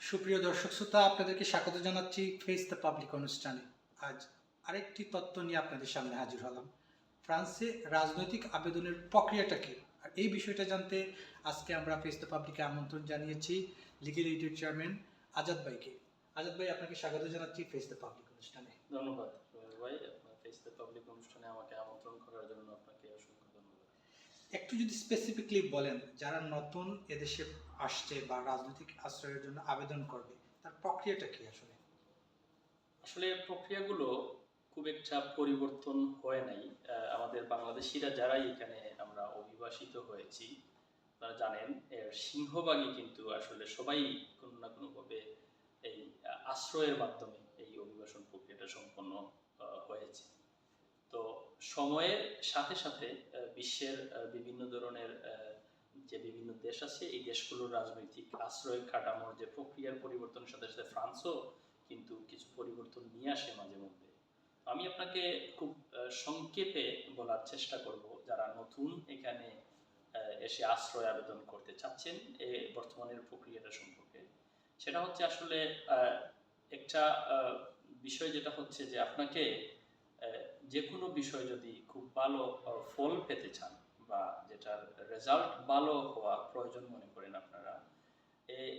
সুপ্রিয় দর্শক শ্রোতা, আপনাদেরকে স্বাগত জানাচ্ছি ফেস দ্য পাবলিক অনুষ্ঠানে। আজ আরেকটি তত্ত্ব নিয়ে আপনাদের সামনে হাজির হলাম। ফ্রান্সে রাজনৈতিক আবেদনের প্রক্রিয়াটা কি? আর এই বিষয়টা জানতে আজকে আমরা ফেস দ্য পাবলিকে আমন্ত্রণ জানিয়েছি লিগেল এইডের চেয়ারম্যান আজাদ ভাইকে। আজাদ ভাই, আপনাকে স্বাগত জানাচ্ছি ফেস দ্য পাবলিক অনুষ্ঠানে। ধন্যবাদ। ভাই ফেস দ্য পাবলিক অনুষ্ঠানে আমাকে করার জন্য আপনাকে অসংখ্য ধন্যবাদ একটু যদি স্পেসিফিকলি বলেন, যারা নতুন এদেশে আসছে বা রাজনৈতিক আশ্রয়ের জন্য আবেদন করবে, তার প্রক্রিয়াটা কি আসলে? আসলে প্রক্রিয়াগুলো খুব একটা পরিবর্তন হয় নাই। আমাদের বাংলাদেশিরা যারাই এখানে আমরা অভিবাসিত হয়েছি আপনারা জানেন, এর সিংহভাগই কিন্তু আসলে সবাই কোনো না কোনোভাবে এই আশ্রয়ের মাধ্যমে এই অভিবাসন প্রক্রিয়াটা সম্পন্ন হয়েছে। তো সময়ের সাথে সাথে বিশ্বের বিভিন্ন ধরনের যে বিভিন্ন দেশ আছে, এই দেশগুলোর রাজনৈতিক আশ্রয় কাঠামোর যে প্রক্রিয়ার পরিবর্তনের সাথে সাথে ফ্রান্সও কিন্তু কিছু পরিবর্তন নিয়ে আসে মাঝে মধ্যে। আমি আপনাকে খুব সংক্ষেপে বলার চেষ্টা করব, যারা নতুন এখানে এসে আশ্রয় আবেদন করতে চাচ্ছেন, এ বর্তমানের প্রক্রিয়াটা সম্পর্কে। সেটা হচ্ছে আসলে একটা বিষয় যেটা হচ্ছে যে আপনাকে যে কোনো বিষয় যদি খুব ভালো ফল পেতে চান বা যেটার রেজাল্ট ভালো হওয়া প্রয়োজন মনে করেন আপনারা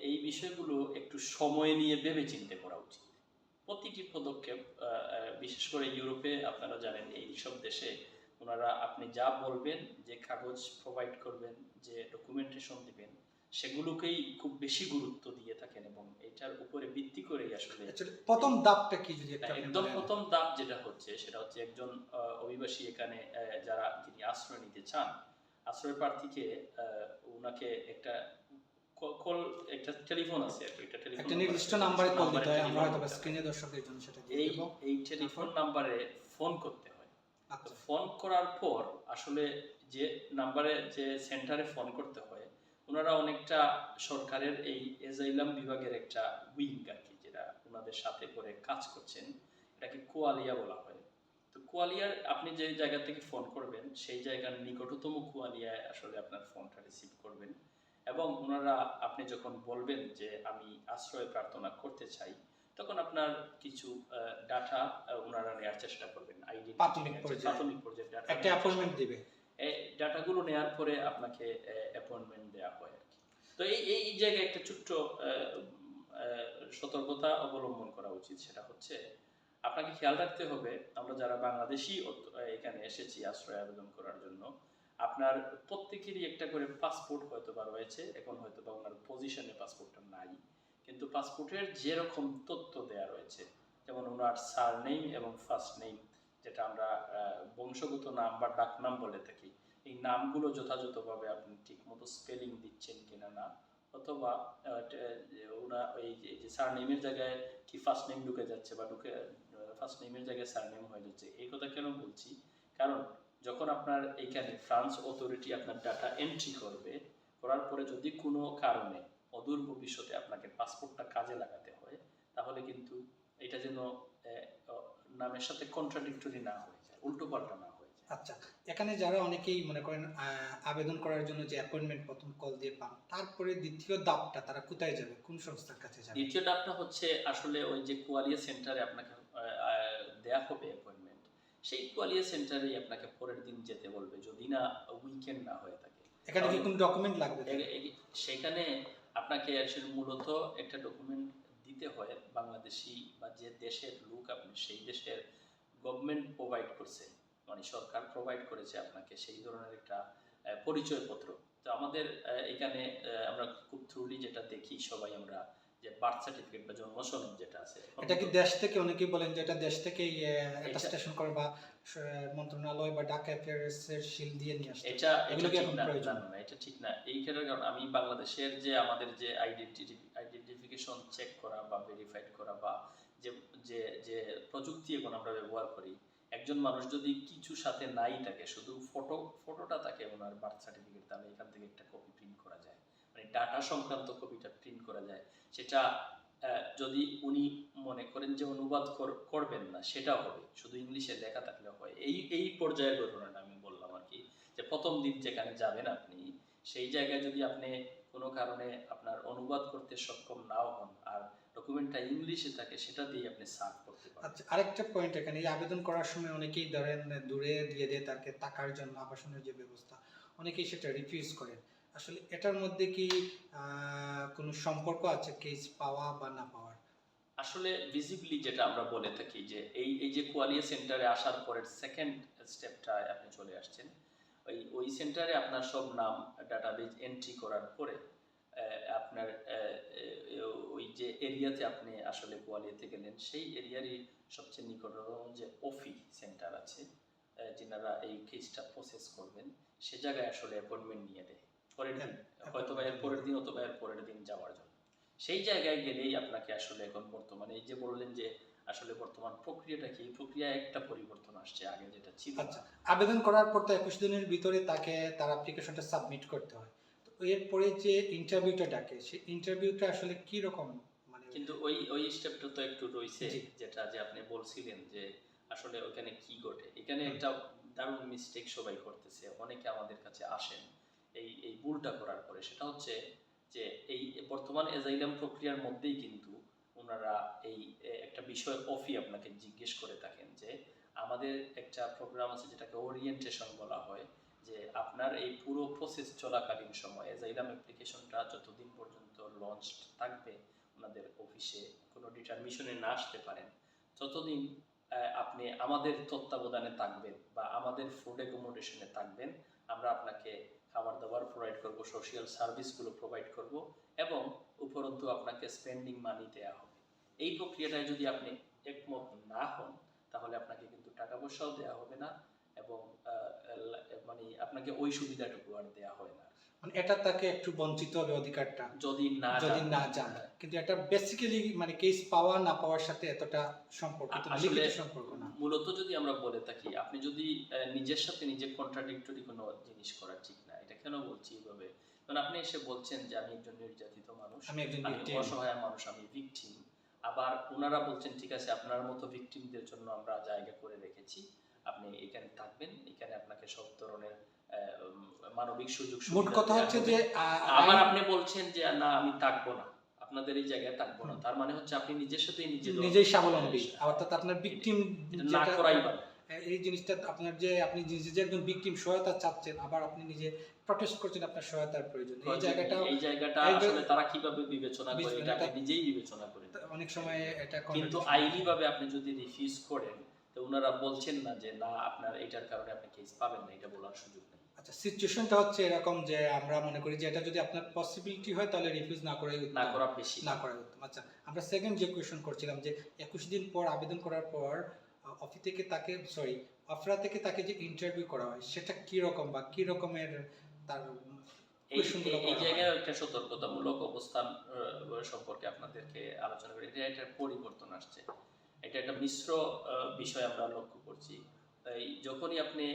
এই বিষয়গুলো একটু সময় নিয়ে ভেবে চিন্তে করা উচিত। প্রতিটি পদক্ষেপ বিশেষ করে ইউরোপে আপনারা জানেন এই সব দেশে ওনারা আপনি যা বলবেন যে কাগজ প্রোভাইড করবেন যে ডকুমেন্টেশন দিবেন সেগুলোকেই খুব বেশি গুরুত্ব দিয়ে থাকেন এবং এটার উপরে ভিত্তি করেই আসলে প্রথম দাপটা কি যদি একদম প্রথম ধাপ যেটা হচ্ছে সেটা হচ্ছে একজন অভিবাসী এখানে যারা যিনি আশ্রয় নিতে চান আশ্রয় প্রার্থীকে ওনাকে একটা কল একটা টেলিফোন আছে একটা টেলিফোন একটা নির্দিষ্ট নাম্বারে কল দিতে হয় আমরা হয়তো স্ক্রিনে দর্শকদের জন্য সেটা এই এই টেলিফোন নাম্বারে ফোন করতে হয়। আচ্ছা। ফোন করার পর আসলে যে নাম্বারে যে সেন্টারে ফোন করতে হয় ওনারা অনেকটা সরকারের এই এজাইলাম বিভাগের একটা উইং আর কি যেটা ওনাদের সাথে করে কাজ করছেন এটাকে কোয়ালিয়া বলা হয়। কোয়ালিয়ার আপনি যে জায়গা থেকে ফোন করবেন সেই জায়গার নিকটতম কোয়ালিয়ায় আসলে আপনার ফোনটা রিসিভ করবেন। এবং ওনারা আপনি যখন বলবেন যে আমি আশ্রয় প্রার্থনা করতে চাই তখন আপনার কিছু ডাটা ওনারা নেওয়ার চেষ্টা করবেন। আইডি প্রাথমিক পর্যায়ে। পর্যায়ে একটা অ্যাপয়েন্টমেন্ট দিবে। এই ডাটাগুলো নেওয়ার পরে আপনাকে অ্যাপয়েন্টমেন্ট দেওয়া হয় আর কি। তো এই এই জায়গায় একটা ছোট্ট সতর্কতা অবলম্বন করা উচিত সেটা হচ্ছে আপনাকে খেয়াল রাখতে হবে, আমরা যারা বাংলাদেশি এখানে এসেছি আশ্রয় আবেদন করার জন্য, আপনার প্রত্যেকেরই একটা করে পাসপোর্ট হয়তো বা রয়েছে, এখন হয়তো বা ওনার পজিশনে পাসপোর্টটা নাই, কিন্তু পাসপোর্টের যেরকম তথ্য দেওয়া রয়েছে, যেমন ওনার সার নেম এবং ফার্স্ট নেম যেটা আমরা বংশগত নাম বা ডাক নাম বলে থাকি, এই নামগুলো যথাযথভাবে আপনি ঠিকমতো স্পেলিং দিচ্ছেন কিনা না, অথবা টে- ওই যে সার নেমের জায়গায় কি ফার্স্ট নেম ঢুকে যাচ্ছে বা ঢুকে ফার্স্ট নেমের জায়গায় সার নেম হয়ে যাচ্ছে। এই কথা কেন বলছি? কারণ যখন আপনার এইখানে ফ্রান্স অথরিটি আপনার ডাটা এন্ট্রি করবে করার পরে যদি কোনো কারণে অদূর ভবিষ্যতে আপনাকে পাসপোর্টটা কাজে লাগাতে হয় তাহলে কিন্তু এটা যেন নামের সাথে কন্ট্রাডিক্টরি না হয়ে যায় উল্টো পাল্টা না হয়ে যায়। আচ্ছা এখানে যারা অনেকেই মনে করেন আহ, আবেদন করার জন্য যে অ্যাপয়েন্টমেন্ট প্রথম কল দিয়ে পান তারপরে দ্বিতীয় দাপটা তারা কোথায় যাবে? কোন সংস্থার কাছে যাবে? দ্বিতীয় ডাকটা হচ্ছে আসলে ওই যে কোয়ালিয়া সেন্টারে আপনাকে দেয়া হবে অ্যাপয়েন্টমেন্ট সেই কোয়ালিয়া সেন্টারেই আপনাকে পরের দিন যেতে বলবে যদি না উইকেন্ড না হয়ে থাকে। এখানে কি কোনো ডকুমেন্ট লাগবে? সেখানে আপনাকে আসলে মূলত একটা ডকুমেন্ট দিতে হয় বাংলাদেশি বা যে দেশের লোক আপনি সেই দেশের গভর্নমেন্ট প্রোভাইড করছে। মানে সরকার প্রোভাইড করেছে আপনাকে সেই ধরনের একটা পরিচয়পত্র। তো আমাদের এখানে আমরা খুব থ্রুলি যেটা দেখি সবাই আমরা যে বার্থ সার্টিফিকেট বা জন্ম সনদ যেটা আছে এটা কি দেশ থেকে অনেকেই বলেন যে এটা দেশ থেকে এটা- স্টেশন করে বা মন্ত্রণালয় বা ঢাকা অ্যাফেয়ার্স এর শিল দিয়ে নিয়ে আসতে। এটা এগুলো কি এখন প্রয়োজন? না, এটা ঠিক না। এইখানে কারণ আমি বাংলাদেশের যে আমাদের যে আইডেন্টিটি আইডেন্টিফিকেশন চেক করা বা ভেরিফাইড করা বা যে যে যে প্রযুক্তি এখন আমরা ব্যবহার করি একজন মানুষ যদি কিছু সাথে নাই থাকে শুধু ফটো ফটোটা থাকে ওনার বার্থ সার্টিফিকেট তাহলে এখান থেকে একটা কপি প্রিন্ট করা যায়। মানে ডাটা সংক্রান্ত কপিটা প্রিন্ট করা যায়, সেটা যদি উনি মনে করেন যে অনুবাদ কর- করবেন না, সেটাও হবে। শুধু ইংলিশে লেখা থাকলে হয়। এই এই পর্যায়ের ঘটনাটা আমি বললাম আর কি, যে প্রথম দিন যেখানে যাবেন আপনি, সেই জায়গায় যদি আপনি কোনো কারণে আপনার অনুবাদ করতে সক্ষম নাও হন, আর ডকুমেন্টটা ইংলিশে থাকে, সেটা দিয়ে আপনি সার্ভ করতে পারেন আচ্ছা আরেকটা পয়েন্ট এখানে, এই আবেদন করার সময় অনেকেই ধরেন, দূরে দিয়ে দেয় তাকে টাকার জন্য আবাসনের যে ব্যবস্থা, অনেকেই সেটা রিফিউজ করেন। আসলে এটার মধ্যে কি কোনো সম্পর্ক আছে কেস পাওয়া বা না পাওয়ার? আসলে ভিজিবলি যেটা আমরা বলে থাকি যে এই এই যে কোয়ালিয়া সেন্টারে আসার পরের সেকেন্ড স্টেপটা আপনি চলে আসছেন। ওই ওই সেন্টারে আপনার সব নাম ডাটাবেজ এন্ট্রি করার পরে আপনার ওই যে এরিয়াতে আপনি আসলে কোয়ালিয়াতে গেলেন সেই এরিয়ারই সবচেয়ে নিকটতম যে অফি সেন্টার আছে যেনারা এই কেসটা প্রসেস করবেন, সে জায়গায় আসলে অ্যাপয়েন্টমেন্ট নিয়ে দেয়। হয়তো বা এর পরের দিন অথবা এর পরের দিন যাওয়ার জন্য। সেই জায়গায় গেলেই আপনাকে আসলে এখন বর্তমানে এই যে বললেন যে আসলে বর্তমান প্রক্রিয়াটা কি প্রক্রিয়া একটা পরিবর্তন আসছে আগে যেটা ছিল। আচ্ছা আবেদন করার পর তো একুশ দিনের ভিতরে তাকে তার অ্যাপ্লিকেশনটা সাবমিট করতে হয়। তো এরপরে যে ইন্টারভিউটা ডাকে সেই ইন্টারভিউটা আসলে কি রকম মানে কিন্তু ওই ওই স্টেপটা তো একটু রয়েছে যেটা যে আপনি বলছিলেন যে আসলে ওখানে কি ঘটে। এখানে একটা দারুণ মিস্টেক সবাই করতেছে অনেকে আমাদের কাছে আসেন। এই এই ভুলটা করার পরে, সেটা হচ্ছে যে এই বর্তমান এজাইলাম প্রক্রিয়ার মধ্যেই কিন্তু ওনারা এই একটা বিষয় অফি আপনাকে জিজ্ঞেস করে থাকেন যে আমাদের একটা প্রোগ্রাম আছে যেটাকে ওরিয়েন্টেশন বলা হয়, যে আপনার এই পুরো প্রসেস চলাকালীন সময় এজাইলাম অ্যাপ্লিকেশনটা যতদিন পর্যন্ত লঞ্চ থাকবে, ওনাদের অফিসে কোনো ডিটারমিশনে না আসতে পারেন, ততদিন আপনি আমাদের তত্ত্বাবধানে থাকবেন বা আমাদের ফুড অ্যাকোমোডেশনে থাকবেন, আমরা আপনাকে খাবার দাবার প্রোভাইড করব সোশ্যাল সার্ভিসগুলো প্রোভাইড করব এবং উপরন্তু আপনাকে স্পেন্ডিং মানি দেওয়া হবে। এই প্রক্রিয়াটায় যদি আপনি একমত না হন, তাহলে আপনাকে কিন্তু টাকা পয়সাও দেওয়া হবে না এবং মানে আপনাকে ওই সুবিধাটুকু আর দেওয়া হয় না। মানে এটা তাকে একটু বঞ্চিত হবে অধিকারটা যদি না যদি না জানে। কিন্তু এটা বেসিক্যালি মানে কেস পাওয়া না পাওয়ার সাথে এতটা সম্পর্কিত আসলে- লিখিত সম্পর্ক না। মূলত যদি আমরা বলে থাকি আপনি যদি নিজের সাথে নিজে কন্ট্রাডিক্টরি কোনো জিনিস করা ঠিক না এটা কেন বলছি এইভাবে কারণ আপনি এসে বলছেন যে আমি একজন নির্যাতিত মানুষ আমি একজন অসহায় মানুষ আমি ভিকটিম আবার ওনারা বলছেন ঠিক আছে আপনার মতো ভিকটিমদের জন্য আমরা জায়গা করে রেখেছি। আপনি এখানে থাকবেন এখানে আপনাকে সব ধরনের মানবিক সুযোগ মোট কথা হচ্ছে যে আবার আপনি বলছেন যে না আমি থাকব না। আপনাদের এই জায়গায় থাকব না। তার মানে হচ্ছে আপনি নিজের সাথে নিজে নিজেই স্বাবলম্বী। অর্থাৎ আপনার ভিকটিম না করাই ভালো। এই জিনিসটা আপনার যে আপনি নিজে যে একজন ভিকটিম সহায়তা চাচ্ছেন আবার আপনি নিজে প্রটেস্ট করছেন আপনার সহায়তার প্রয়োজন। এই জায়গাটা এই জায়গাটা আসলে তারা কীভাবে বিবেচনা করে এটা আপনি নিজেই বিবেচনা করে। অনেক সময় এটা কিন্তু আইনি ভাবে আপনি যদি রিফিউজ করেন তো ওনারা বলছেন না যে না আপনার এটার কারণে আপনি কেস পাবেন না এটা বলার সুযোগ নেই। আচ্ছা সিচুয়েশনটা হচ্ছে এরকম যে আমরা মনে করি যে এটা যদি আপনার পসিবিলিটি হয় তাহলে রিফিউজ না করাই না করা বেশি। না করাই উত্তম। আচ্ছা আমরা সেকেন্ড যে কোয়েশন করছিলাম যে একুশ দিন পর আবেদন করার পর অফিস থেকে তাকে সরি আফরা থেকে তাকে যে ইন্টারভিউ করা হয় সেটা কি রকম বা কি রকমের তার এই। জায়গায় একটা সতর্কতামূলক অবস্থান সম্পর্কে আপনাদেরকে আলোচনা করি। এটা একটা পরিবর্তন আসছে। এটা একটা মিশ্র বিষয় আমরা লক্ষ্য করছি। তাই যখনই আপনি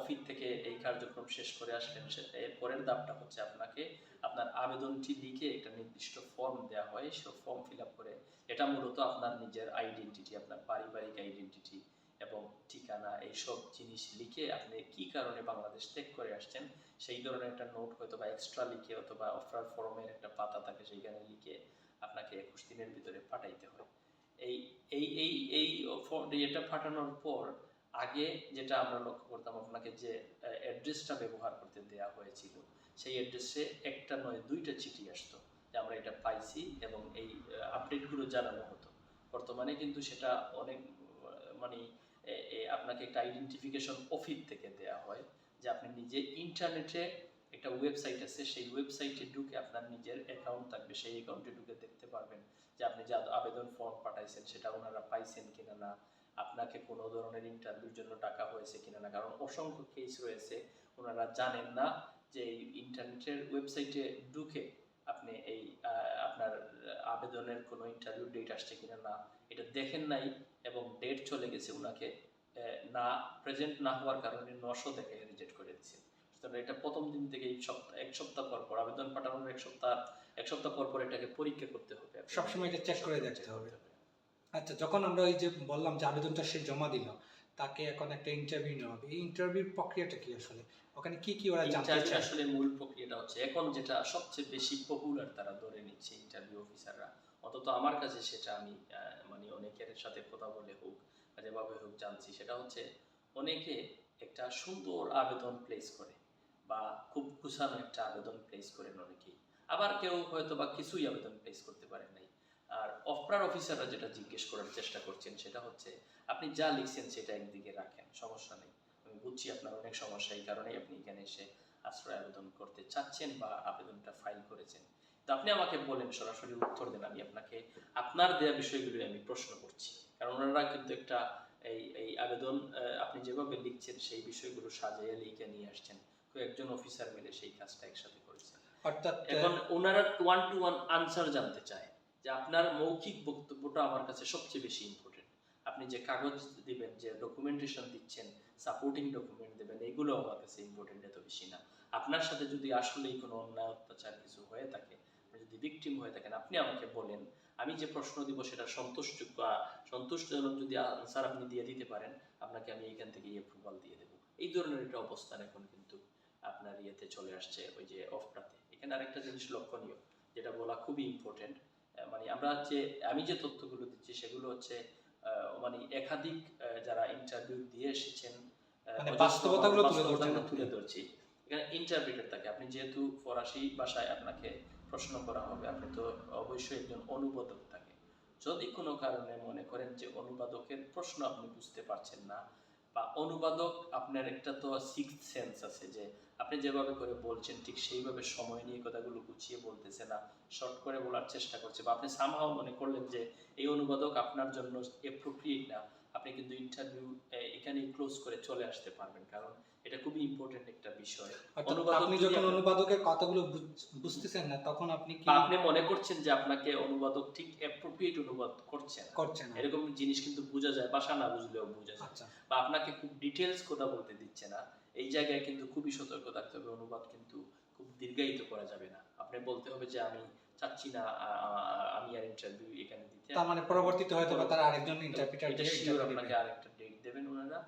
অফিস থেকে এই কার্যক্রম শেষ করে আসলেন এর পরের ধাপটা হচ্ছে আপনাকে আপনার আবেদনটি লিখে একটা নির্দিষ্ট ফর্ম দেওয়া হয়। সে ফর্ম ফিল আপ করে এটা মূলত আপনার নিজের আইডেন্টিটি আপনার পারিবারিক আইডেন্টিটি এবং ঠিকানা, এইসব জিনিস লিখে আপনি কি কারণে বাংলাদেশ ত্যাগ করে আসছেন, সেই ধরনের একটা নোট হয়তো বা এক্সট্রা লিখে অথবা অফার ফর্মের একটা পাতা থাকে সেইখানে লিখে আপনাকে একুশ দিনের ভিতরে পাঠাইতে হয়। এই এই এই এই এটা পাঠানোর পর আগে যেটা আমরা লক্ষ্য করতাম আপনাকে যে অ্যাড্রেসটা ব্যবহার করতে দেয়া হয়েছিল, সেই অ্যাড্রেসে একটা নয়, দুইটা চিঠি আসতো যে আমরা এটা পাইছি এবং এই আপডেটগুলো জানানো হতো। বর্তমানে কিন্তু সেটা অনেক মানে আপনাকে একটা আইডেন্টিফিকেশন অফিস থেকে দেয়া হয় যে আপনি নিজে ইন্টারনেটে একটা ওয়েবসাইট আছে, সেই ওয়েবসাইটে ঢুকে আপনার নিজের অ্যাকাউন্ট থাকবে, সেই অ্যাকাউন্টে ঢুকে দেখতে পারবেন যে আপনি যে আবেদন ফর্ম পাঠাইছেন সেটা ওনারা পাইছেন কিনা না। আপনাকে কোনো ধরনের ইন্টারভিউর জন্য ডাকা হয়েছে কিনা না। কারণ অসংখ্য কেস রয়েছে, ওনারা জানেন না যে এই ইন্টারনেটের ওয়েবসাইটে ঢুকে আপনি এই আপনার আবেদনের কোনো ইন্টারভিউ ডেট আসছে কিনা না। এটা দেখেন নাই এবং ডেট চলে গেছে ওনাকে না প্রেজেন্ট না হওয়ার কারণে নশো দেখে রিজেক্ট করে দিচ্ছে সুতরাং এটা প্রথম দিন থেকে এই সপ্তাহ এক সপ্তাহ পর পর, আবেদন পাঠানোর এক সপ্তাহ এক সপ্তাহ পর পর এটাকে পরীক্ষা করতে হবে। সবসময় এটা check করে দেখতে হবে। আচ্ছা যখন আমরা ওই যে বললাম যে আবেদনটা সে জমা দিল তাকে এখন একটা ইন্টারভিউ নেওয়া হবে। এই ইন্টারভিউর প্রক্রিয়াটা কি আসলে? ওখানে কি কি ওরা জানতে চায়? আসলে মূল প্রক্রিয়াটা হচ্ছে এখন যেটা সবচেয়ে বেশি পপুলার তারা ধরে নিচ্ছে ইন্টারভিউ অফিসাররা অন্তত আমার কাছে সেটা আমি আহ, মানে অনেকের সাথে কথা বলে হোক বা যেভাবে হোক জানছি সেটা হচ্ছে অনেকে একটা সুন্দর আবেদন প্লেস করে বা খুব গুছানো একটা আবেদন প্লেস করেন অনেকেই। আবার কেউ হয়তো বা কিছুই আবেদন প্লেস করতে পারেন নাই। আর অফরার অফিসাররা যেটা জিজ্ঞেস করার চেষ্টা করছেন সেটা হচ্ছে আপনি যা লিখছেন সেটা একদিকে রাখেন সমস্যা নেই। আমি বুঝছি আপনার অনেক সমস্যা এই কারণেই আপনি এখানে এসে আশ্রয় আবেদন করতে চাচ্ছেন বা আবেদনটা ফাইল করেছেন। তো আপনি আমাকে বলেন সরাসরি উত্তর দেন আমি আপনাকে আপনার দেয়া বিষয়গুলো আমি প্রশ্ন করছি। কারণ ওনারা কিন্তু একটা এই এই আবেদন আপনি যেভাবে লিখছেন সেই বিষয়গুলো সাজাইয়া লিখে নিয়ে আসছেন। কয়েকজন অফিসার মিলে সেই কাজটা একসাথে করেছেন। অর্থাৎ এখন ওনারা ওয়ান টু ওয়ান আনসার জানতে চায়। যে আপনার মৌখিক বক্তব্যটা আমার কাছে সবচেয়ে বেশি ইম্পর্টেন্ট আপনি যে কাগজ দিবেন, যে ডকুমেন্টেশন দিচ্ছেন সাপোর্টিং ডকুমেন্ট দেবেন, এগুলো আমার কাছে ইম্পর্টেন্ট এত বেশি না। আপনার সাথে যদি আসলেই কোনো অন্যায় অত্যাচার কিছু হয়ে থাকে যদি ভিকটিম হয়ে থাকেন, আপনি আমাকে বলেন। আমি যে প্রশ্ন দিব সেটা সন্তুষ্টযোগ্য সন্তুষ্টজনক যদি আনসার আপনি দিয়ে দিতে পারেন, আপনাকে আমি এখান থেকে অ্যাপ্রুভাল দিয়ে দেবো। এই ধরনের একটা অবস্থান এখন কিন্তু আপনার ইয়েতে চলে আসছে, ওই যে অফরাতে এখানে আরেকটা জিনিস লক্ষণীয়, যেটা বলা খুবই ইম্পর্টেন্ট মানে আমরা যে আমি যে তথ্যগুলো দিচ্ছি সেগুলো হচ্ছে মানে একাধিক যারা ইন্টারভিউ দিয়ে এসেছেন মানে বাস্তবতাগুলো তুলে ধরছি। এখানে ইন্টারপ্রিটার থাকে। আপনি যেহেতু ফরাসি ভাষায় আপনাকে প্রশ্ন করা হবে আপনি তো অবশ্যই একজন অনুবাদক থাকে। যদি কোনো কারণে মনে করেন যে অনুবাদকের প্রশ্ন আপনি বুঝতে পারছেন না বা অনুবাদক আপনার একটা তো সিক্স সেন্স আছে যে আপনি যেভাবে করে বলছেন ঠিক সেইভাবে সময় নিয়ে কথাগুলো গুছিয়ে বলতেছে না শর্ট করে বলার চেষ্টা করছে বা আপনি সামহাও মনে করলেন যে এই অনুবাদক আপনার জন্য অ্যাপ্রোপ্রিয়েট না, আপনি কিন্তু ইন্টারভিউ এখানেই ক্লোজ করে চলে আসতে পারবেন। কারণ এটা খুবই ইম্পর্টেন্ট একটা বিষয়। আপনি যখন অনুবাদকের কথাগুলো বুঝতেছেন না তখন আপনি কি আপনি মনে করছেন যে আপনাকে অনুবাদক ঠিক অ্যাপ্রোপ্রিয়েট অনুবাদ করছে না। করছেন না? এরকম জিনিস কিন্তু বোঝা যায় ভাষা না বুঝলেও বোঝা যায়। আচ্ছা। বা আপনাকে খুব ডিটেলস কথা বলতে দিচ্ছে না। এই জায়গায় কিন্তু খুবই সতর্ক থাকতে হবে অনুবাদ কিন্তু খুব দীর্ঘায়িত করা যাবে না। আপনি বলতে হবে যে আমি চাচ্ছি না আমি আর ইন্টারভিউ এখানে দিতে। তার মানে পরবর্তীতে হয়তো বা তারা আরেকজন ইন্টারপ্রিটার দিয়ে আপনাকে। আরেকটা ডেট দেবেন ওনারা।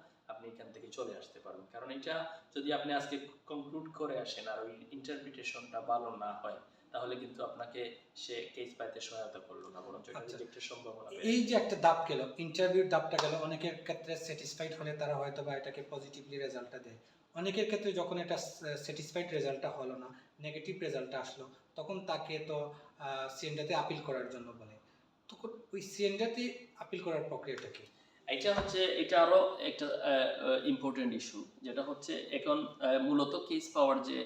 আপনি এখান থেকে চলে আসতে পারবেন কারণ এটা যদি আপনি আজকে কনক্লুড করে আসেন আর ওই ইন্টারপ্রিটেশনটা ভালো না হয় তাহলে কিন্তু আপনাকে সে কেস পাইতে সহায়তা করল না বরঞ্চ এটা আচ্ছা। রিজেক্টের সম্ভাবনা বেড়ে এই যে একটা দাপ গেল ইন্টারভিউর দাপটা গেল অনেকের ক্ষেত্রে স্যাটিসফাইড হলে তারা হয়তো বা এটাকে পজিটিভলি রেজাল্টটা দেয়। অনেকের ক্ষেত্রে যখন এটা স্যাটিসফাইড রেজাল্টটা হলো না নেগেটিভ রেজাল্টটা আসলো তখন তাকে তো সিএনডাতে আপিল করার জন্য বলে। তখন ওই সিএনডাতে আপিল করার প্রক্রিয়াটা কি? এটা হচ্ছে, এটা আরও একটা ইম্পর্টেন্ট ইস্যু যেটা হচ্ছে এখন মূলত কেস পাওয়ার যে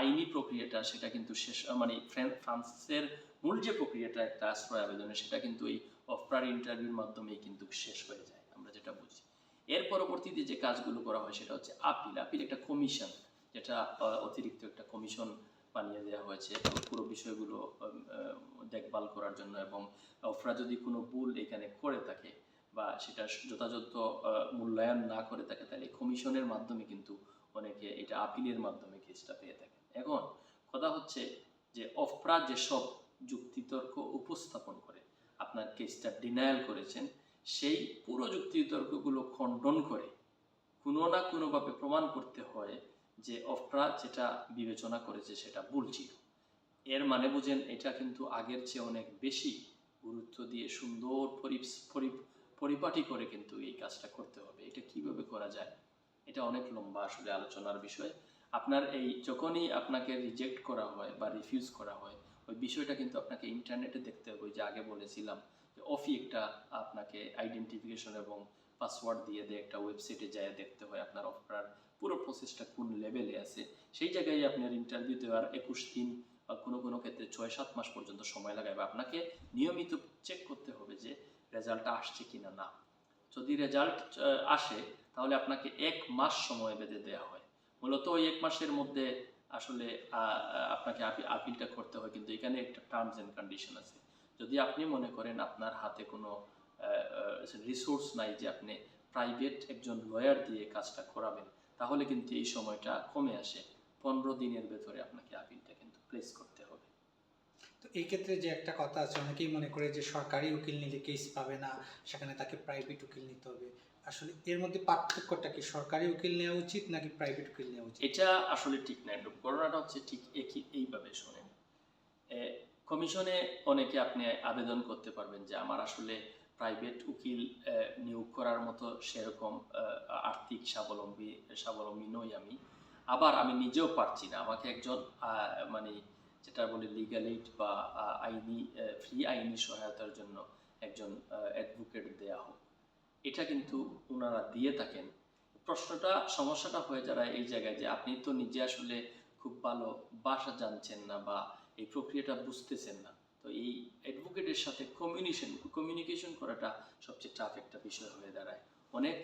আইনি প্রক্রিয়াটা, সেটা কিন্তু শেষ মানে ফ্রান্সের মূল যে প্রক্রিয়াটা, একটা আশ্রয় আবেদনের সেটা কিন্তু এই অফরার ইন্টারভিউর মাধ্যমেই কিন্তু শেষ হয়ে যায়, আমরা যেটা বুঝি। এর পরবর্তীতে যে কাজগুলো করা হয়, সেটা হচ্ছে আপিল আপিল একটা কমিশন যেটা অতিরিক্ত একটা কমিশন বানিয়ে দেওয়া হয়েছে পুরো বিষয়গুলো দেখভাল করার জন্য এবং অফরা যদি কোনো ভুল এখানে করে থাকে বা সেটা যথাযথ মূল্যায়ন না করে থাকে, তাহলে কমিশনের মাধ্যমে কিন্তু অনেকে এটা আপিলের মাধ্যমে কেসটা পেয়ে থাকে। এখন কথা হচ্ছে যে অফরা যেসব যুক্তিতর্ক উপস্থাপন করে, আপনার কেসটা ডিনায়াল করেছেন, সেই পুরো যুক্তিতর্কগুলো খণ্ডন করে কোনো না কোনোভাবে প্রমাণ করতে হয় যে অফরা যেটা বিবেচনা করেছে সেটা ভুল ছিল। এর মানে বুঝেন এটা কিন্তু আগের চেয়ে অনেক বেশি গুরুত্ব দিয়ে সুন্দর পরি- পরি- পরিপাটি করে কিন্তু এই কাজটা করতে হবে। এটা কীভাবে করা যায়? এটা অনেক লম্বা আসলে আলোচনার বিষয়। আপনার এই যখনই আপনাকে রিজেক্ট করা হয় বা রিফিউজ করা হয়, ওই বিষয়টা কিন্তু আপনাকে ইন্টারনেটে দেখতে হবে। যে আগে বলেছিলাম যে অফি একটা আপনাকে আইডেন্টিফিকেশন এবং পাসওয়ার্ড দিয়ে দিয়ে, একটা ওয়েবসাইটে যায় দেখতে হয় আপনার অফার পুরো প্রসেসটা কোন লেভেলে আছে। সেই জায়গায় আপনার ইন্টারভিউ দেওয়ার একুশ দিন বা কোনো কোনো ক্ষেত্রে ছয় সাত মাস পর্যন্ত সময় লাগাবে আপনাকে নিয়মিত চেক করতে হবে যে রেজাল্টটা আসছে কিনা না। যদি রেজাল্ট আসে, তাহলে আপনাকে এক মাস সময় বেঁধে দেওয়া হয়। মূলত ওই এক মাসের মধ্যে আসলে আপনাকে আপিলটা করতে হয়, কিন্তু এখানে একটা টার্মস অ্যান্ড কন্ডিশন আছে। যদি আপনি মনে করেন আপনার হাতে কোনো রিসোর্স নাই যে আপনি প্রাইভেট একজন লয়ার দিয়ে কাজটা করাবেন, তাহলে কিন্তু এই সময়টা কমে আসে। পনেরো দিনের ভেতরে আপনাকে আপিলটা কিন্তু প্লেস করতে এই ক্ষেত্রে যে একটা কথা আছে, অনেকেই মনে করে যে সরকারি উকিল নিলে কেস পাবে না, সেখানে তাকে প্রাইভেট উকিল নিতে হবে। আসলে এর মধ্যে পার্থক্যটা কি? সরকারি উকিল নেওয়া উচিত নাকি প্রাইভেট উকিল নেওয়া উচিত? এটা আসলে ঠিক না ঘটনাটা হচ্ছে ঠিক একই, এইভাবে শোনেন। কমিশনে অনেকে আপনি আবেদন করতে পারবেন যে আমার আসলে প্রাইভেট উকিল নিয়োগ করার মতো সেরকম আর্থিক স্বাবলম্বী স্বাবলম্বী নই আমি। আবার আমি নিজেও পারছি না। আমাকে একজন মানে যেটা বলে লিগাল এইড বা আইনি ফ্রি আইনি সহায়তার জন্য একজন অ্যাডভোকেট দেয়া হোক। এটা কিন্তু ওনারা দিয়ে থাকেন। প্রশ্নটা, সমস্যাটা হয়ে দাঁড়ায় এই জায়গায় যে আপনি তো নিজে আসলে খুব ভালো বাসা জানছেন না বা এই প্রক্রিয়াটা বুঝতেছেন না। তো এই অ্যাডভোকেটের সাথে কমিউনিকেশন কমিউনিকেশন করাটা সবচেয়ে টাফ একটা বিষয় হয়ে দাঁড়ায়। অনেক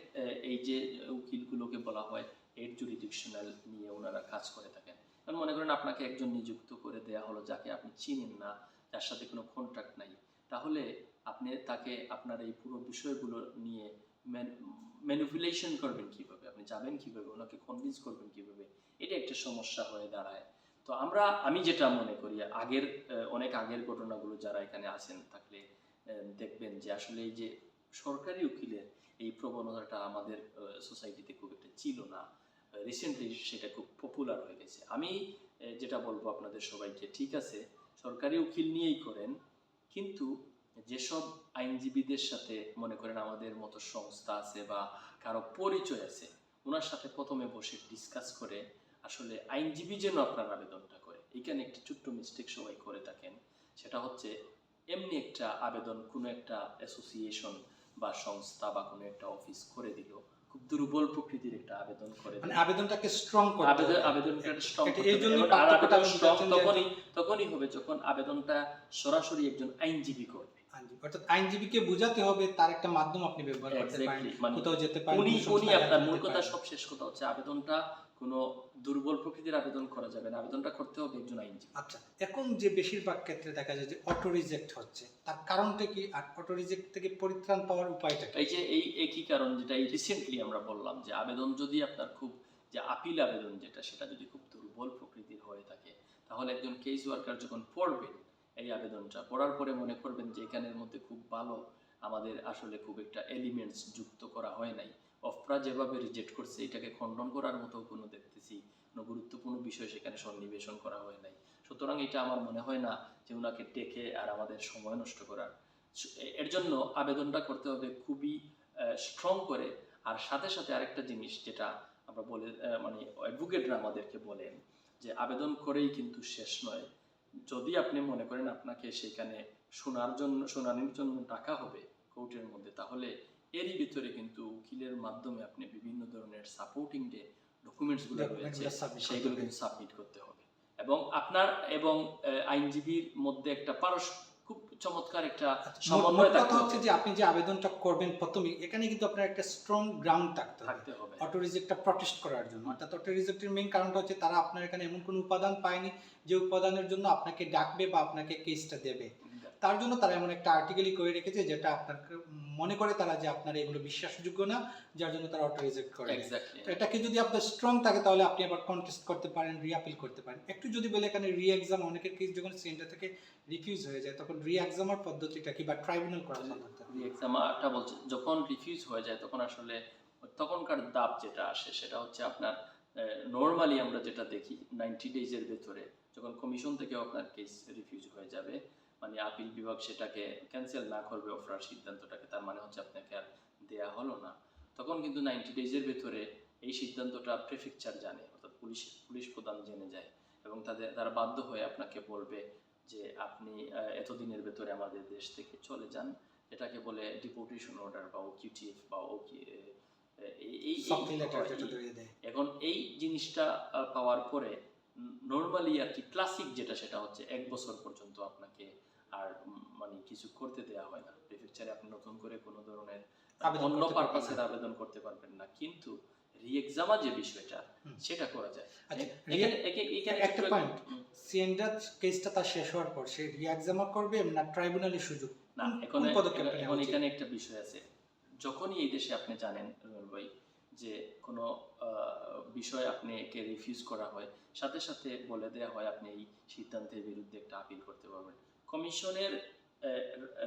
এই যে উকিলগুলোকে বলা হয় এর জুরিডিকশনাল নিয়ে ওনারা কাজ করে থাকেন। মনে করেন আপনাকে একজন নিযুক্ত করে দেয়া হলো যাকে আপনি চিনেন না, যার সাথে কোনো কন্ট্রাক্ট নাই। তাহলে আপনি তাকে আপনার এই পুরো বিষয়গুলো নিয়ে ম্যানিপুলেশন করবেন কীভাবে? আপনি যাবেন কীভাবে? ওনাকে কনভিন্স করবেন কীভাবে? এটা একটা সমস্যা হয়ে দাঁড়ায়। তো আমরা, আমি যেটা মনে করি, আগের অনেক আগের ঘটনাগুলো যারা এখানে আছেন, থাকলে দেখবেন যে আসলে এই যে সরকারি উকিলের এই প্রবণতাটা আমাদের সোসাইটিতে খুব একটা ছিল না। রিসেন্টলি সেটা খুব পপুলার হয়ে গেছে। আমি যেটা বলব আপনাদের সবাইকে, ঠিক আছে, সরকারি উকিল নিয়েই করেন, কিন্তু যেসব আইনজীবীদের সাথে মনে করেন আমাদের মতো সংস্থা আছে বা কারও পরিচয় আছে ওনার সাথে প্রথমে বসে ডিসকাস করে আসলে আইনজীবী যেন আপনার আবেদনটা করে। এখানে একটি ছোট্ট মিস্টেক সবাই করে থাকেন, সেটা হচ্ছে এমনি একটা আবেদন কোনো একটা অ্যাসোসিয়েশন বা সংস্থা বা কোনো একটা অফিস করে দিল। খুব দুর্বল প্রকৃতির একটা আবেদন করে মানে আবেদনটাকে স্ট্রং করতে আবেদন। আবেদনটা স্ট্রং এই জন্য পার্থক্যটা যে তখনই তখনই হবে যখন আবেদনটা সরাসরি একজন আইনজীবী করবে। অর্থাৎ আইনজীবীকে বোঝাতে হবে তার একটা মাধ্যম আপনি ব্যবহার করতে পারেন মানে কোথাও যেতে পারেন উনি উনি আপনার মূল কথা সব শেষ কথা হচ্ছে আবেদনটা কোনো দুর্বল প্রকৃতির আবেদন করা যাবে না। আবেদনটা করতে হবে একজন আইনজীবী। আচ্ছা এখন যে বেশিরভাগ ক্ষেত্রে দেখা যায় যে অটো রিজেক্ট হচ্ছে তার কারণটা কি? আর অটো রিজেক্ট থেকে পরিত্রাণ পাওয়ার উপায়টা এই যে এই একই কারণ যেটা এই রিসেন্টলি আমরা বললাম যে আবেদন যদি আপনার খুব যে আপিল আবেদন যেটা সেটা যদি খুব দুর্বল প্রকৃতির হয়ে থাকে তাহলে একজন কেস ওয়ার্কার যখন পড়বেন এই আবেদনটা পড়ার পরে মনে করবেন যে এখানের মধ্যে খুব ভালো আমাদের আসলে খুব একটা এলিমেন্টস যুক্ত করা হয় নাই। অফরা যেভাবে রিজেক্ট করছে, এটাকে খণ্ডন করার মতো কোনো দেখতেছি কোনো গুরুত্বপূর্ণ বিষয় সেখানে সন্নিবেশন করা হয় নাই। সুতরাং এটা আমার মনে হয় না যে ওনাকে ডেকে আর আমাদের সময় নষ্ট করার। এর জন্য আবেদনটা করতে হবে খুবই স্ট্রং করে। আর সাথে সাথে আরেকটা জিনিস যেটা আমরা বলে মানে অ্যাডভোকেটরা আমাদেরকে বলেন যে আবেদন করেই কিন্তু শেষ নয়। যদি আপনি মনে করেন আপনাকে সেখানে শোনার জন্য, শুনানির জন্য ডাকা হবে কোর্টের মধ্যে, তাহলে এরই ভিতরে কিন্তু উকিলের মাধ্যমে আপনি বিভিন্ন ধরনের সাপোর্টিং যে ডকুমেন্টসগুলো রয়েছে গুলো submit করতে সেইগুলো হবে। কিন্তু সাবমিট করতে হবে। এবং আপনার এবং আইনজীবীর মধ্যে একটা পারস খুব চমৎকার একটা আচ্ছা, সমন্বয় থাকতে হচ্ছে যে আপনি যে আবেদনটা করবেন প্রথমে এখানে কিন্তু আপনার একটা স্ট্রং গ্রাউন্ড থাকতে হবে। থাকতে হবে। অটো রিজেক্টটা প্রটেস্ট করার জন্য। অর্থাৎ অটো রিজেক্টের মেইন কারণটা হচ্ছে তারা আপনার এখানে এমন কোনো উপাদান পায়নি যে উপাদানের জন্য আপনাকে ডাকবে বা আপনাকে কেসটা দেবে। তার জন্য তারা এমন একটা আর্টিকেলই করে রেখেছে যেটা আপনার মনে করে তারা যে আপনার এগুলো বিশ্বাসযোগ্য না যার জন্য তারা অটো রিজেক্ট করে। এটাকে যদি আপনার স্ট্রং থাকে তাহলে আপনি আবার কন্টেস্ট করতে পারেন রিআপিল করতে পারেন। একটু যদি বলে এখানে রি এক্সাম অনেকের কেস যখন সেন্টার থেকে রিফিউজ হয়ে যায় তখন রি এক্সামের পদ্ধতিটা কি বা ট্রাইব্যুনাল করার পদ্ধতিটা? কি? এক্সামটা বলছে যখন রিফিউজ হয়ে যায় তখন আসলে তখনকার দাব যেটা আসে সেটা হচ্ছে আপনার নর্মালি আমরা যেটা দেখি নাইনটি ডেজের ভেতরে যখন কমিশন থেকেও আপনার কেস রিফিউজ হয়ে যাবে মানে আপিল বিভাগ সেটাকে ক্যান্সেল না করবে অফার সিদ্ধান্তটাকে তার মানে হচ্ছে আপনাকে আর দেয়া হলো না। তখন কিন্তু নাইনটি ডেজের ভেতরে এই সিদ্ধান্তটা প্রেফেকচার জানে অর্থাৎ পুলিশ পুলিশ প্রধান জেনে যায় এবং তাদের তারা বাধ্য হয়ে আপনাকে বলবে যে আপনি এতদিনের ভেতরে আমাদের দেশ থেকে চলে যান। এটাকে বলে ডিপোর্টেশন অর্ডার বা ওকিউটিএফ বা ওকি এই এখন এই জিনিসটা পাওয়ার পরে নর্মালি আর কি ক্লাসিক যেটা সেটা হচ্ছে এক বছর পর্যন্ত আপনাকে আর মানে কিছু করতে দেওয়া হয় না। প্রেফেকচারে আপনি নতুন করে কোনো ধরনের অন্য পারপাসের আবেদন করতে পারবেন না। কিন্তু রিএক্সামা যে বিষয়টা সেটা করা যায়। আচ্ছা একটা point। কেসটা তার শেষ হওয়ার পর সে রি এক্সামা করবে না ট্রাইব্যুনালের সুযোগ? না এখন এখন- এখন একটা বিষয় আছে। যখনই এই দেশে আপনি জানেন ভাই যে কোনো বিষয় আপনাকে রিফিউজ করা হয় সাথে সাথে বলে দেওয়া হয় আপনি এই সিদ্ধান্তের বিরুদ্ধে একটা আপিল করতে পারবেন। কমিশনের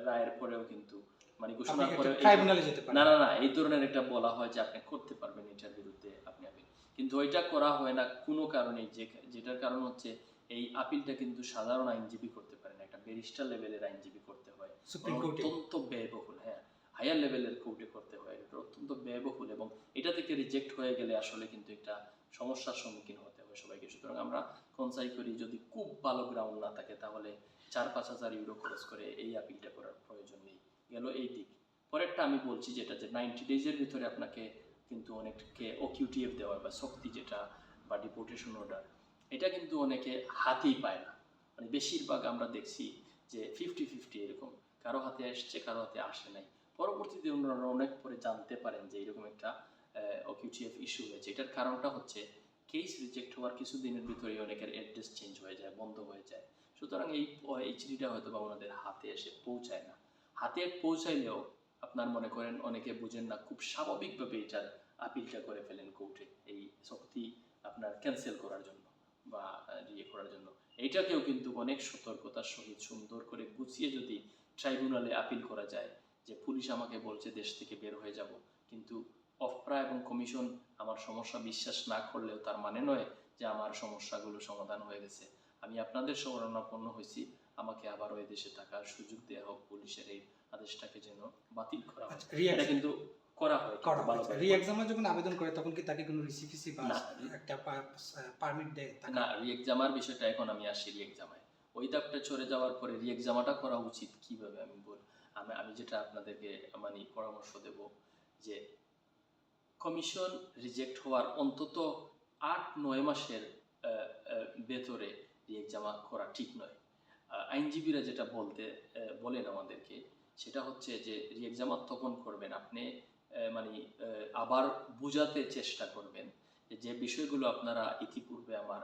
রায়ের পরেও কিন্তু মানে ঘোষণার পরে ট্রাইব্যুনালে যেতে পারেন। না না না এই ধরনের একটা বলা হয় যে আপনি করতে পারবেন এটার বিরুদ্ধে আপনি আপিল। কিন্তু ওইটা করা হয় না কোনো কারণে যে যেটার কারণ হচ্ছে এই আপিলটা কিন্তু সাধারণ আইনজীবী করতে পারে না। একটা ব্যারিস্টার লেভেলের আইনজীবী করতে হয়। সুপ্রিম কোর্টে। অত্যন্ত ব্যয়বহুল হ্যাঁ হায়ার লেভেলের কোর্টে করতে হয়। এটা অত্যন্ত ব্যয়বহুল এবং এটা থেকে রিজেক্ট হয়ে গেলে আসলে কিন্তু একটা সমস্যার সম্মুখীন হতে হয় সবাইকে। সুতরাং আমরা কনসাই করি যদি খুব ভালো গ্রাউন্ড না থাকে তাহলে চার পাঁচ হাজার ইউরো খরচ করে এই আপিলটা করার প্রয়োজন নেই। গেল এই দিক। পরেরটা আমি বলছি যেটা যে নাইনটি ডেজের ভিতরে আপনাকে কিন্তু অনেককে ওকিউটিএফ দেওয়া বা শক্তি যেটা বা ডিপোর্টেশন অর্ডার এটা কিন্তু অনেকে হাতেই পায় না। মানে বেশিরভাগ আমরা দেখছি যে ফিফটি ফিফটি এরকম, কারও হাতে আসছে কারও হাতে আসে নাই। পরবর্তীতে ওনারা অনেক পরে জানতে পারেন যে এরকম একটা ওকিউটিএফ ইস্যু হয়েছে। এটার কারণটা হচ্ছে কেস রিজেক্ট হওয়ার কিছুদিনের ভিতরেই অনেকের অ্যাড্রেস চেঞ্জ হয়ে যায়, বন্ধ হয়ে যায়। সুতরাং এই এই চিঠিটা হয়তো বা ওনাদের হাতে এসে পৌঁছায় না। হাতে পৌঁছাইলেও আপনার মনে করেন অনেকে বুঝেন না, খুব স্বাভাবিকভাবে এটার আপিলটা করে ফেলেন কোর্টে এই শক্তি আপনার ক্যান্সেল করার জন্য বা ইয়ে করার জন্য। এইটাকেও কিন্তু অনেক সতর্কতার সহিত সুন্দর করে গুছিয়ে যদি ট্রাইব্যুনালে আপিল করা যায় যে পুলিশ আমাকে বলছে দেশ থেকে বের হয়ে যাব, কিন্তু অফপ্রা এবং কমিশন আমার সমস্যা বিশ্বাস না করলেও তার মানে নয় যে আমার সমস্যাগুলো সমাধান হয়ে গেছে। আমি আপনাদের শরণাপন্ন হয়েছি আমাকে আবার ওই দেশে থাকার সুযোগ দেওয়া হোক পুলিশের এই আদেশটাকে যেন বাতিল করা হয় এটা কিন্তু করা হয় করা ভালোভাবে। রি এক্সামে যখন আবেদন করে তখন কি তাকে কোনো রিসিপিসি বা একটা পারমিট দেয়? না রিএক্সামার বিষয়টা এখন আমি আসি রিএক্সামায় ওই দাগটা চলে যাওয়ার পরে রিএক্সামাটা করা উচিত কীভাবে আমি বল আমি আমি যেটা আপনাদেরকে মানে পরামর্শ দেব যে কমিশন রিজেক্ট হওয়ার অন্তত আট নয় মাসের আহ, ভেতরে রিএক্সামা করা ঠিক নয়। আইনজীবীরা যেটা বলতে বলেন আমাদেরকে, সেটা হচ্ছে যে রিএক্সামা তখন করবেন আপনি মানে আবার বোঝাতে চেষ্টা করবেন যে বিষয়গুলো আপনারা ইতিপূর্বে আমার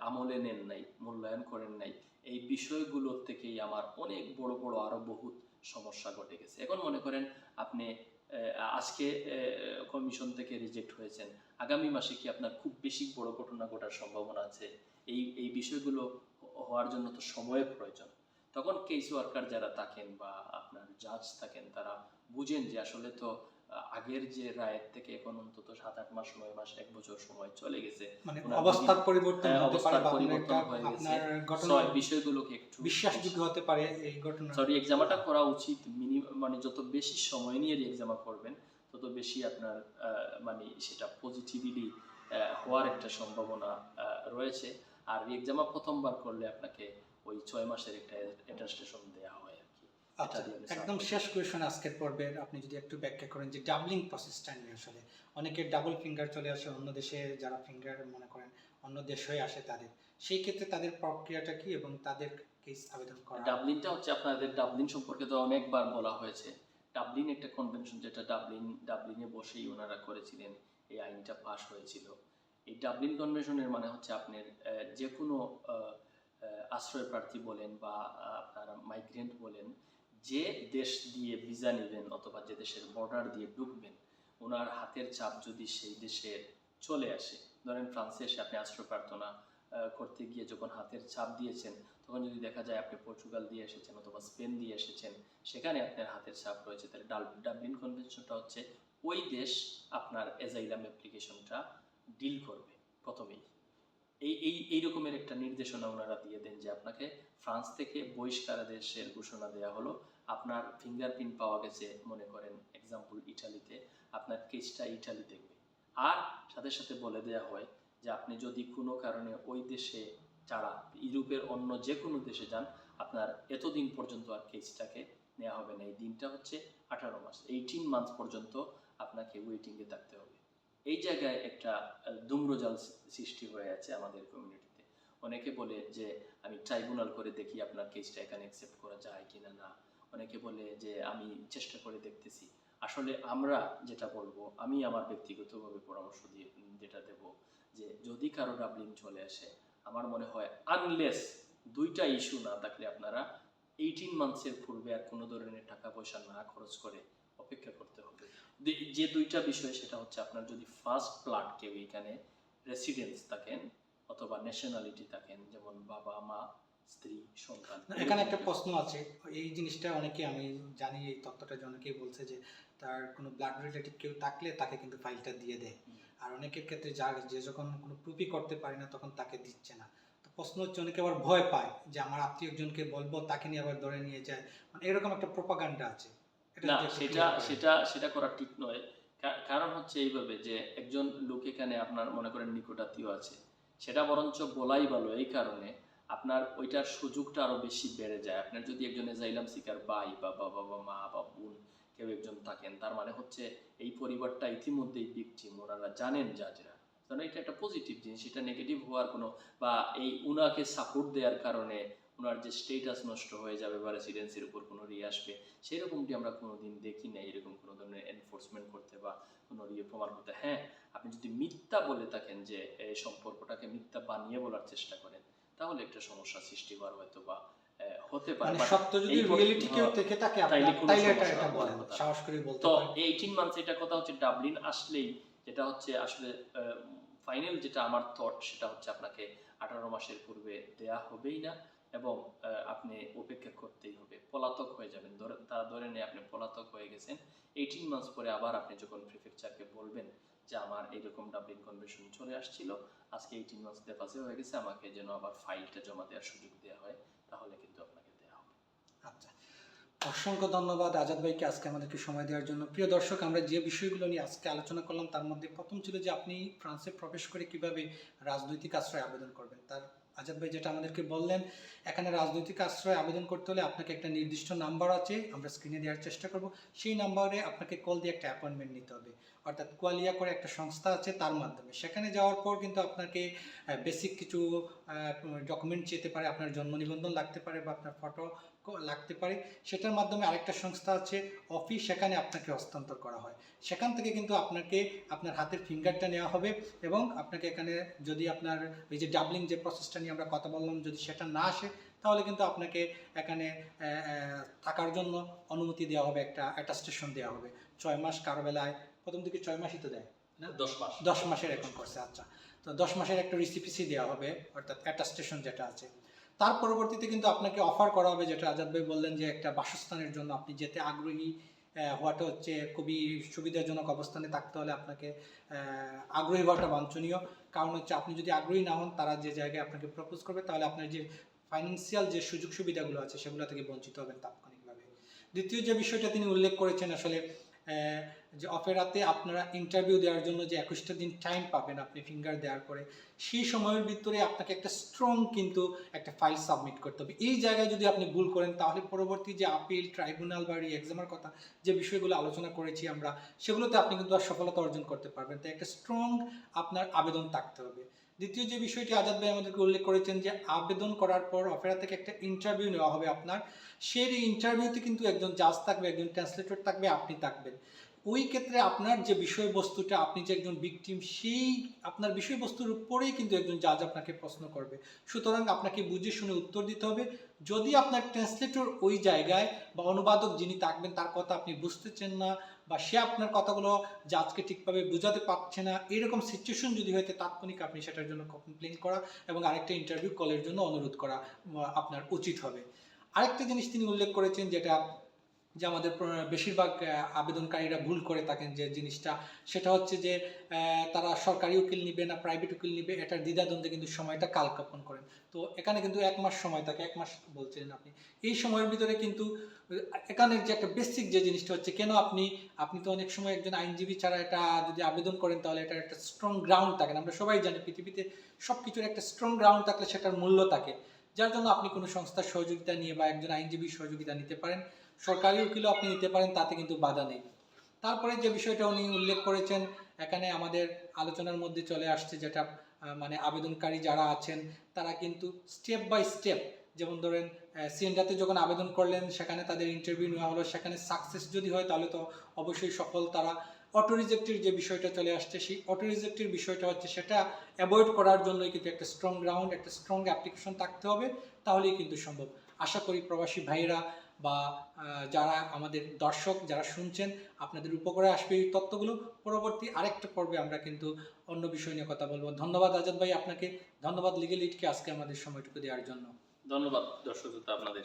আমলে নেন নাই, মূল্যায়ন করেন নাই, এই বিষয়গুলোর থেকেই আমার অনেক বড় বড় আরও বহুত সমস্যা ঘটে গেছে। এখন মনে করেন আপনি আজকে কমিশন থেকে রিজেক্ট হয়েছেন। আগামী মাসে কি আপনার খুব বেশি বড় ঘটনা ঘটার সম্ভাবনা আছে? এই এই বিষয়গুলো হওয়ার জন্য তো সময়ের প্রয়োজন। তখন কেস ওয়ার্কার যারা থাকেন বা আপনার জাজ থাকেন, তারা বুঝেন যে আসলে তো আগের যে রায়ের থেকে এখন অন্তত সাত আট মাস নয় মাস এক বছর সময় চলে গেছে মানে অবস্থার পরিবর্তন হ্যাঁ, হতে পারে অবস্থার পরিবর্তন হয়ে গেছে। So, বিষয়গুলোকে একটু বিশ্বাসযোগ্য হতে পারে এই ঘটনা সরি এক্সামাটা করা উচিত মিনিমাম মানে যত বেশি সময় নিয়ে এক্সামা করবেন তত বেশি আপনার আহ, মানে সেটা পজিটিভলি হওয়ার একটা সম্ভাবনা রয়েছে আর এক্সামা প্রথমবার করলে আপনাকে ওই ছয় মাসের একটা অ্যাটাস্টেশন আচ্ছা একদম শেষ কোয়েশন আজকের পর্বে আপনি যদি একটু ব্যাখ্যা করেন যে ডাবলিং প্রসেসটা নিয়ে আসলে। অনেকের ডাবল ফিঙ্গার চলে আসে অন্য দেশে যারা ফিঙ্গার মনে করেন অন্য দেশ হয়ে আসে তাদের। সেই ক্ষেত্রে তাদের প্রক্রিয়াটা কি এবং তাদের কেস আবেদন করা? ডাবলিনটা হচ্ছে আপনাদের ডাবলিন সম্পর্কে তো অনেকবার বলা হয়েছে। ডাবলিন একটা কনভেনশন যেটা ডাবলিন ডাবলিনে বসেই ওনারা করেছিলেন। এই আইনটা পাশ হয়েছিল। এই ডাবলিন কনভেনশনের মানে হচ্ছে আপনার যে কোনো আশ্রয় প্রার্থী বলেন বা আপনারা মাইগ্রেন্ট বলেন যে দেশ দিয়ে ভিসা নেবেন অথবা যে দেশের বর্ডার দিয়ে ঢুকবেন, ওনার হাতের চাপ যদি সেই দেশের চলে আসে, ধরেন ফ্রান্সে এসে আপনি আশ্রয় প্রার্থনা করতে গিয়ে যখন হাতের চাপ দিয়েছেন, তখন যদি দেখা যায় আপনি পর্তুগাল দিয়ে এসেছেন অথবা স্পেন দিয়ে এসেছেন, সেখানে আপনার হাতের চাপ রয়েছে। তাহলে ডাল- ডাবলিন কনভেনশনটা হচ্ছে, ওই দেশ আপনার এজাইলাম অ্যাপ্লিকেশনটা ডিল করবে প্রথমেই। এই এই এই রকমের একটা নির্দেশনা ওনারা দিয়ে দেন যে আপনাকে ফ্রান্স থেকে বহিষ্কারাদেশের ঘোষণা দেওয়া হলো। আপনার ফিঙ্গারপ্রিন্ট পাওয়া গেছে মনে করেন এক্সাম্পল ইটালিতে আপনার কেসটা ইটালি দেখবে। আর সাথে সাথে বলে দেওয়া হয় যে আপনি যদি কোনো কারণে ওই দেশে ছাড়া ইউরোপের অন্য যে কোনো দেশে যান, আপনার এতদিন পর্যন্ত আর কেসটাকে নেওয়া হবে না। এই দিনটা হচ্ছে আঠারো মাস। এইটিন মান্থ পর্যন্ত আপনাকে ওয়েটিংয়ে থাকতে হবে। এই জায়গায় একটা আহ, ধূম্রজাল সৃষ্টি হয়ে আছে আমাদের কমিউনিটিতে অনেকে বলে যে আমি ট্রাইব্যুনাল করে দেখি আপনার কেসটা এখানে অ্যাকসেপ্ট করা যায় কিনা না। অনেকে বলে যে আমি চেষ্টা করে দেখতেছি। আসলে আমরা যেটা বলব আমি আমার ব্যক্তিগতভাবে পরামর্শ দিয়ে যেটা দেব যে যদি কারও ডাবলিন চলে আসে আমার মনে হয় আনলেস দুইটা ইস্যু না থাকলে আপনারা এইটিন মান্থসের পূর্বে আর কোনো ধরনের টাকা পয়সা না খরচ করে অপেক্ষা করতে হবে। যে- যে দুইটা বিষয় সেটা হচ্ছে আপনার যদি ফার্স্ট প্লাট কেউ এখানে রেসিডেন্স থাকেন অথবা ন্যাশনালিটি থাকেন যেমন বাবা মা স্ত্রী সন্তান এখানে একটা প্রশ্ন আছে। এই জিনিসটা অনেকে আমি জানি এই তত্ত্বটা অনেকেই বলছে যে তার কোনো ব্লাড রিলেটিভ কেউ থাকলে তাকে কিন্তু ফাইলটা দিয়ে দেয়। আর অনেকের ক্ষেত্রে যার যে যখন কোনো প্রুফই করতে পারে না তখন তাকে দিচ্ছে না। তো প্রশ্ন হচ্ছে অনেকে আবার ভয় পায় যে আমার আত্মীয় একজনকে বলব তাকে নিয়ে আবার ধরে নিয়ে যায়। মানে এরকম একটা প্রোপাগান্ডা আছে। না সেটা সেটা সেটা করা ঠিক নয়। কারণ হচ্ছে এইভাবে যে একজন লোক এখানে আপনার মনে করেন নিকটাত্মীয় আছে সেটা বরঞ্চ বলাই ভালো এই কারণে আপনার ওইটার সুযোগটা আরও বেশি বেড়ে যায়। আপনার যদি একজন এজাইলাম শিকার ভাই বা বাবা বা মা বা বোন কেউ একজন থাকেন তার মানে হচ্ছে এই পরিবারটা ইতিমধ্যেই ওনারা জানেন জাজরা কারণ এটা একটা পজিটিভ জিনিস এটা নেগেটিভ হওয়ার কোনো বা এই উনাকে সাপোর্ট দেওয়ার কারণে ওনার যে স্টেটাস নষ্ট হয়ে যাবে বা রেসিডেন্সির উপর কোনো রিয়ে আসবে সেরকমটি আমরা কোনোদিন দেখি না এরকম কোনো ধরনের এনফোর্সমেন্ট করতে বা কোনো ইয়ে প্রমাণ করতে। হ্যাঁ আপনি যদি মিথ্যা বলে থাকেন যে এই সম্পর্কটাকে মিথ্যা বানিয়ে বলার চেষ্টা করেন তাহলে একটা সমস্যা সৃষ্টি হওয়ার হয়তো বা হতে পারে। মানে সত্য যদি রিয়েলিটি কেউ থেকে থাকে তাইলে কোনো এটা এটা বলেন। সাহস করে বলতে তো পারেন। এইটিন মান্থস এটা কথা হচ্ছে ডাবলিন আসলেই যেটা হচ্ছে আসলে ফাইনাল যেটা আমার থট সেটা হচ্ছে আপনাকে আঠারো মাসের পূর্বে দেয়া হবেই না। এবং আপনি অপেক্ষা করতেই হবে। পলাতক হয়ে যাবেন। তারা ধরে নিয়ে আপনি পলাতক হয়ে গেছেন। এইটিন মান্থস পরে আবার আপনি যখন প্রিফেকচারকে বলবেন যে, আমার এইরকম ডাবলিন কনভেনশন চলে আসছিল, আজকে এইটিন মান্থস দেপাসে হয়ে গেছে, আমাকে যেন আবার ফাইলটা জমা দেওয়ার সুযোগ দেওয়া হয়, তাহলে কিন্তু আপনাকে দেওয়া হবে। আচ্ছা। অসংখ্য ধন্যবাদ আজাদ ভাইকে আজকে আমাদেরকে সময় দেওয়ার জন্য। প্রিয় দর্শক, আমরা যে বিষয়গুলো নিয়ে আজকে আলোচনা করলাম, তার মধ্যে প্রথম ছিল যে, আপনি ফ্রান্সে প্রবেশ করে কীভাবে রাজনৈতিক আশ্রয় আবেদন করবেন? তার আজাদ ভাই যেটা আমাদেরকে বললেন, এখানে রাজনৈতিক আশ্রয় আবেদন করতে হলে আপনাকে একটা নির্দিষ্ট নাম্বার আছে, আমরা স্ক্রিনে দেওয়ার চেষ্টা করব। সেই নাম্বারে আপনাকে কল দিয়ে একটা অ্যাপয়েন্টমেন্ট নিতে হবে। অর্থাৎ কোয়ালিয়া করে একটা সংস্থা আছে তার মাধ্যমে। সেখানে যাওয়ার পর কিন্তু আপনাকে বেসিক কিছু ডকুমেন্ট চেতে পারে, আপনার জন্ম নিবন্ধন লাগতে পারে বা আপনার ফটো লাগতে পারে। সেটার মাধ্যমে আরেকটা সংস্থা আছে অফিস সেখানে আপনাকে হস্তান্তর করা হয়। সেখান থেকে কিন্তু আপনাকে আপনার হাতের ফিঙ্গারটা নেওয়া হবে এবং আপনাকে এখানে যদি আপনার এই যে ডাবলিং যে প্রসেসটা নিয়ে আমরা কথা বললাম যদি সেটা না আসে তাহলে কিন্তু আপনাকে এখানে থাকার জন্য অনুমতি দেওয়া হবে একটা অ্যাটাস্টেশন দেওয়া হবে। ছয় মাস কারও বেলায় প্রথম দিকে ছয় মাসই তো দেয় না? দশ মাস। দশ মাসের এখন করছে আচ্ছা। তো দশ মাসের একটা রিসিপিসি দেওয়া হবে অর্থাৎ অ্যাটাস্টেশন যেটা আছে। তার পরবর্তীতে কিন্তু আপনাকে অফার করা হবে যেটা আজাদ ভাই বললেন যে একটা বাসস্থানের জন্য আপনি যেতে আগ্রহী হওয়াটা হচ্ছে খুবই সুবিধাজনক অবস্থানে থাকতে হলে আপনাকে আগ্রহী হওয়াটা বাঞ্ছনীয়। কারণ হচ্ছে আপনি যদি আগ্রহী না হন তারা যে জায়গায় আপনাকে প্রপোজ করবে তাহলে আপনার যে ফাইন্যান্সিয়াল যে সুযোগ সুবিধাগুলো আছে সেগুলো থেকে বঞ্চিত হবেন তাৎক্ষণিকভাবে। দ্বিতীয় যে বিষয়টা তিনি উল্লেখ করেছেন আসলে আহ, যে অপেরাতে আপনারা ইন্টারভিউ দেওয়ার জন্য যে একুশটা দিন টাইম পাবেন, আপনি ফিঙ্গার দেওয়ার পরে, সেই সময়ের ভিতরে আপনাকে একটা স্ট্রং কিন্তু একটা ফাইল সাবমিট করতে হবে। এই জায়গায় যদি আপনি ভুল করেন, তাহলে পরবর্তী যে আপিল ট্রাইব্যুনাল বা এক্সামের কথা, যে বিষয়গুলো আলোচনা করেছি আমরা, সেগুলোতে আপনি কিন্তু আর সফলতা অর্জন করতে পারবেন। তাই একটা স্ট্রং আপনার আবেদন থাকতে হবে। দ্বিতীয় যে বিষয়টি আজাদ ভাই আমাদেরকে উল্লেখ করেছেন যে আবেদন করার পর অপেরা থেকে একটা ইন্টারভিউ নেওয়া হবে আপনার। সেই ইন্টারভিউতে কিন্তু একজন জাজ থাকবে, একজন ট্রান্সলেটর থাকবে, আপনি থাকবেন। ওই ক্ষেত্রে আপনার যে বিষয়বস্তুটা, আপনি যে একজন ভিকটিম সেই আপনার বিষয়বস্তুর উপরেই কিন্তু একজন জাজ আপনাকে প্রশ্ন করবে। সুতরাং আপনাকে বুঝে শুনে উত্তর দিতে হবে। যদি আপনার ট্রান্সলেটর ওই জায়গায় বা অনুবাদক যিনি থাকবেন, তার কথা আপনি বুঝতেছেন না বা সে আপনার কথাগুলো জাজকে ঠিকভাবে বোঝাতে পারছে না, এরকম সিচুয়েশন যদি হয়তো তাৎক্ষণিক আপনি সেটার জন্য কমপ্লেন করা এবং আরেকটা ইন্টারভিউ কলের জন্য অনুরোধ করা আপনার উচিত হবে। আরেকটা জিনিস তিনি উল্লেখ করেছেন যেটা যে আমাদের বেশিরভাগ আবেদনকারীরা ভুল করে থাকেন যে জিনিসটা। সেটা হচ্ছে যে তারা সরকারি উকিল নিবে না প্রাইভেট উকিল নিবে এটার দ্বিধাদ্বন্দ্বে কিন্তু সময়টা কালক্ষেপণ করেন। তো এখানে কিন্তু এক মাস সময় থাকে, এক মাস বলছিলেন আপনি। এই সময়ের ভিতরে কিন্তু, এখানে যে একটা বেসিক যে জিনিসটা হচ্ছে, কেন আপনি আপনি তো অনেক সময় একজন আইনজীবী ছাড়া এটা যদি আবেদন করেন, তাহলে এটা একটা স্ট্রং গ্রাউন্ড থাকে আমরা সবাই জানি পৃথিবীতে সব কিছুর একটা স্ট্রং গ্রাউন্ড থাকলে সেটার মূল্য থাকে। যার জন্য আপনি কোনো সংস্থার সহযোগিতা নিয়ে বা একজন আইনজীবীর সহযোগিতা নিতে পারেন। সরকারি উকিলও আপনি নিতে পারেন, তাতে কিন্তু বাধা নেই। তারপরে যে বিষয়টা উনি উল্লেখ করেছেন, এখানে আমাদের আলোচনার মধ্যে চলে আসছে যেটা মানে আবেদনকারী যারা আছেন, তারা কিন্তু স্টেপ বাই স্টেপ যেমন ধরেন সিএনডাতে যখন আবেদন করলেন, সেখানে তাদের ইন্টারভিউ নেওয়া হলো, সেখানে সাকসেস যদি হয়, তাহলে তো অবশ্যই সফল। তারা অটো রিজেক্টের যে বিষয়টা চলে আসছে, সেই অটো রিজেক্টের বিষয়টা হচ্ছে সেটা অ্যাভয়েড করার জন্যই কিন্তু একটা স্ট্রং গ্রাউন্ড একটা স্ট্রং অ্যাপ্লিকেশন থাকতে হবে, তাহলেই কিন্তু সম্ভব। আশা করি প্রবাসী ভাইয়েরা বা যারা আমাদের দর্শক, যারা শুনছেন, আপনাদের উপকারে আসবে এই তত্ত্বগুলো পরবর্তী আরেকটা পর্বে আমরা কিন্তু অন্য বিষয় নিয়ে কথা বলব। ধন্যবাদ আজাদ ভাই আপনাকে। ধন্যবাদ লিগেল ইটকে আজকে আমাদের সময়টুকু দেওয়ার জন্য। ধন্যবাদ দর্শক আপনাদের।